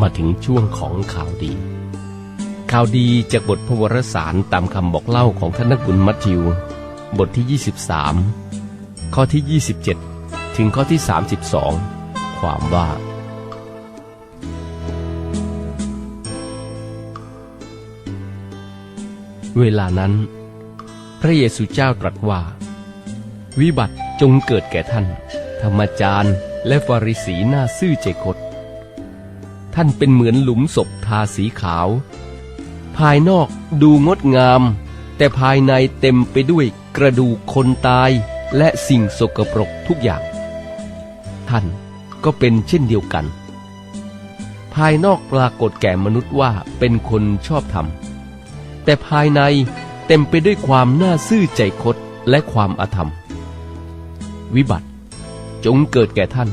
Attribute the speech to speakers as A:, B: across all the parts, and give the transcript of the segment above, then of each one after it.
A: มาถึงช่วงของข่าวดี ข่าวดีจากบทพระวรสารตามคำบอกเล่าของท่านนักบุญมัทธิว บทที่ 23 ข้อที่ 27 ถึงข้อที่ 32 ความว่า เวลานั้น พระเยซูเจ้าตรัสว่า วิบัติจงเกิดแก่ท่าน ธรรมจารย์และฟาริสีหน้าซื่อเจคด ท่านเป็นเหมือนหลุมศพทาสีขาว ภายนอกดูงดงาม แต่ภายในเต็มไปด้วยกระดูกคนตายและสิ่งสกปรกทุกอย่าง ท่านก็เป็นเช่นเดียวกัน ภายนอกปรากฏแก่มนุษย์ว่าเป็นคนชอบธรรม แต่ภายในเต็มไปด้วยความน่าซื่อใจคดและความอาธรรม วิบัติ จงเกิดแก่ท่าน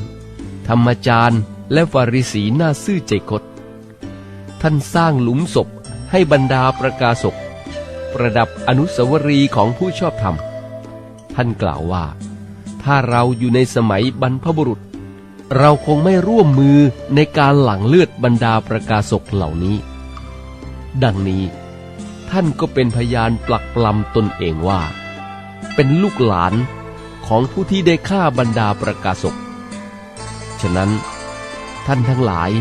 A: ธรรมจารย์ และฟาริสีหน้าซื่อใจคดท่านสร้างหลุมศพให้บรรดาประกาศกประดับอนุสาวรีย์ของผู้ชอบธรรม ท่านกล่าวว่า ถ้าเราอยู่ในสมัยบรรพบุรุษ เราคงไม่ร่วมมือในการหลั่งเลือดบรรดาประกาศกเหล่านี้ ดังนี้ ท่านก็เป็นพยานปลักปลำตนเองว่า เป็นลูกหลานของผู้ที่ได้ฆ่าบรรดาประกาศกฉะนั้น ท่านทั้งหลาย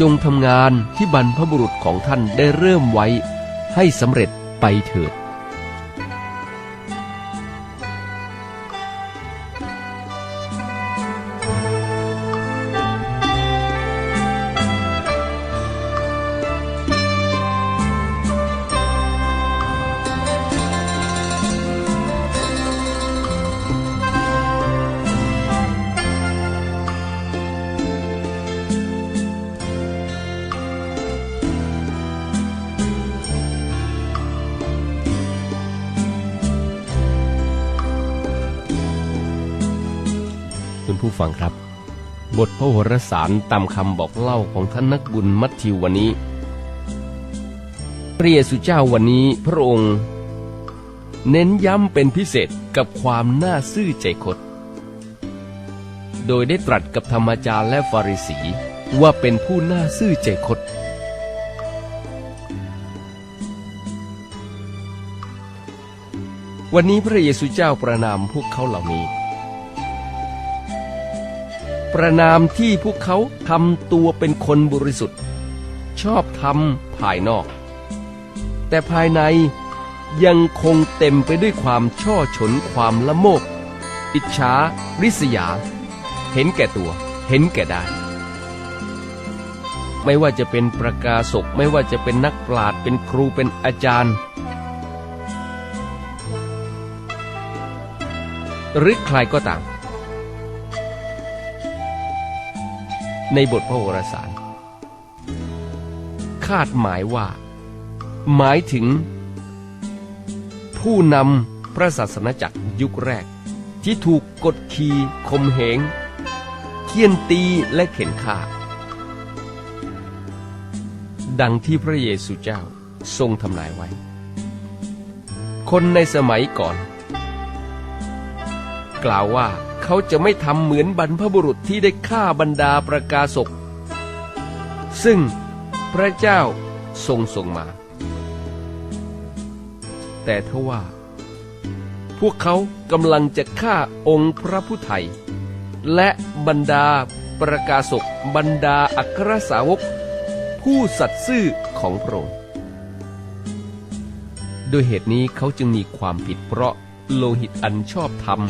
A: จงทำงานที่บรรพบุรุษของท่านได้เริ่มไว้ ให้สำเร็จไปเถิด ผู้ฟังครับ บทพระวรสารตามคำบอกเล่าของท่านนักบุญมัทธิววันนี้ พระเยซูเจ้าวันนี้พระองค์ เน้นย้ำเป็นพิเศษกับความน่าซื่อใจคดโดยได้ตรัสกับธรรมจารย์และฟาริสีว่าเป็นผู้น่าซื่อใจคดวันนี้พระเยซูเจ้าประนามพวกเขาเหล่านี้ ประนามที่พวกเขาทำตัวเป็นคนบริสุทธิ์ ชอบทำภายนอก แต่ภายในยังคงเต็มไปด้วยความช่อฉนความละโมบอิจฉาริษยา เห็นแก่ตัว เห็นแก่ได้ ไม่ว่าจะเป็นประกาศกไม่ว่าจะเป็นนักปราชญ์เป็นครูเป็นอาจารย์ หรือใครก็ตาม ในบทพระวรสารคาดหมายว่า หมายถึง ผู้นำพระศาสนาจักรยุคแรก ที่ถูกกดขี่ข่มเหงเคี่ยนตีและเข็นฆ่า ดังที่พระเยซูเจ้าทรงทำนายไว้ คนในสมัยก่อน กล่าวว่าเขาจะไม่ทำเหมือนบรรพบุรุษที่ได้ฆ่าบรรดาประกาศกซึ่งพระเจ้าทรงส่งมา แต่ทว่า พวกเขากำลังจะฆ่าองค์พระผู้ไทย และบรรดาประกาศกบรรดาอัครสาวก ผู้สัตย์ซื่อของพระองค์ด้วยเหตุนี้เขาจึงมีความผิดเพราะโลหิตอันชอบธรรม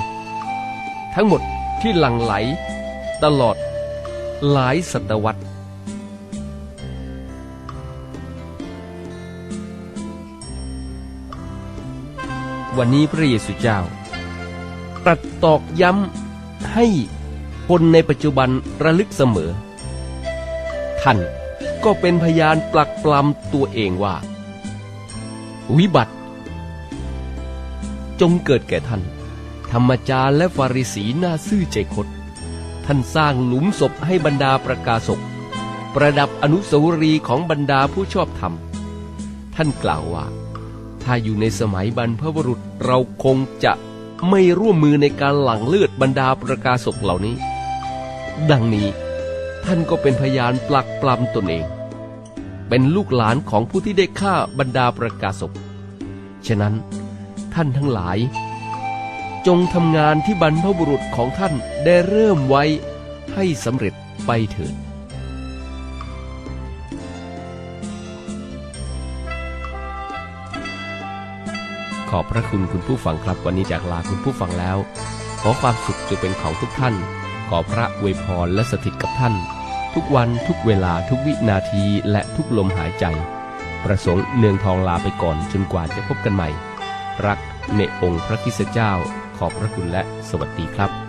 A: ทั้งหมดที่หลั่งไหล ตลอดหลายศตวรรษ วันนี้พระเยซูเจ้า ตรัสตอกย้ำให้คนในปัจจุบันระลึกเสมอ ท่านก็เป็นพยานปลักปลำตัวเองว่า วิบัติ จงเกิดแก่ท่าน ธรรมจารย์และฟาริสีหน้าซื่อใจคดท่านสร้างหลุมศพให้บรรดาประกาศก ประดับอนุสาวรีย์ของบรรดาผู้ชอบธรรม ท่านกล่าวว่า ถ้าอยู่ในสมัยบรรพบุรุษเราคงจะไม่ร่วมมือในการหลั่งเลือดบรรดาประกาศกเหล่านี้ ดังนี้ท่านก็เป็นพยานปลักปลำตนเอง เป็นลูกหลานของผู้ที่ได้ฆ่าบรรดาประกาศกฉะนั้นท่านทั้งหลาย จงทำงานที่บรรพบุรุษของท่านได้เริ่มไว้ให้สำเร็จไปเถิดขอบพระคุณคุณผู้ฟังครับวันนี้จากลาคุณผู้ฟังแล้ว ขอความสุขจงเป็นของทุกท่าน ขอพระอวยพรและสถิตกับท่าน ทุกวันทุกเวลาทุกวินาทีและทุกลมหายใจ ประสงค์เนืองทองลาไปก่อนจนกว่าจะพบกันใหม่ รักในองค์พระคิสเจ้า ขอบพระคุณและสวัสดีครับ